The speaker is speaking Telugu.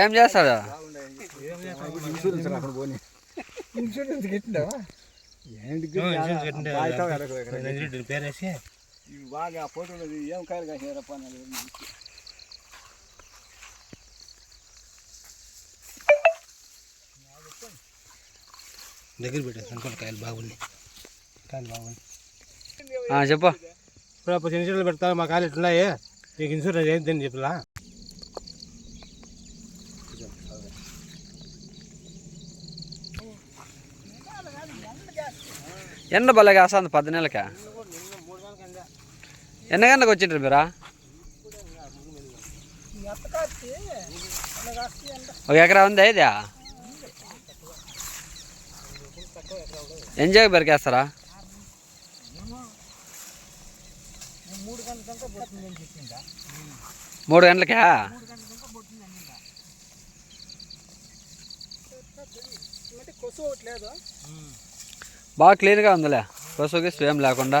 ఏం చేస్తాడు? ఇన్సూరెన్స్ పేరేసి బాగా ఫోటోలు ఏం కాయలు కాసినారప్ప నాకు దగ్గర పెట్టాను అనుకోండి కాయలు బాగున్నాయి. చెప్పు. ఇప్పుడు అప్పుడు ఇన్సూరెన్స్ పెడతా మా కాయలు ఎట్లున్నాయి నీకు ఇన్సూరెన్స్ ఏంటి చెప్పలా? ఎండ భలే కాస్తుంది పది నెలలకా? ఎన్ని గంటలకు వచ్చిండ్రు మీరా? ఒక ఎకరా ఉంది ఇది? ఎంజాయ్ పెరికేస్తారా మూడు గంటలకా? బాగా క్లీన్గా ఉందిలే. కొసుకి స్వేం లేకుండా.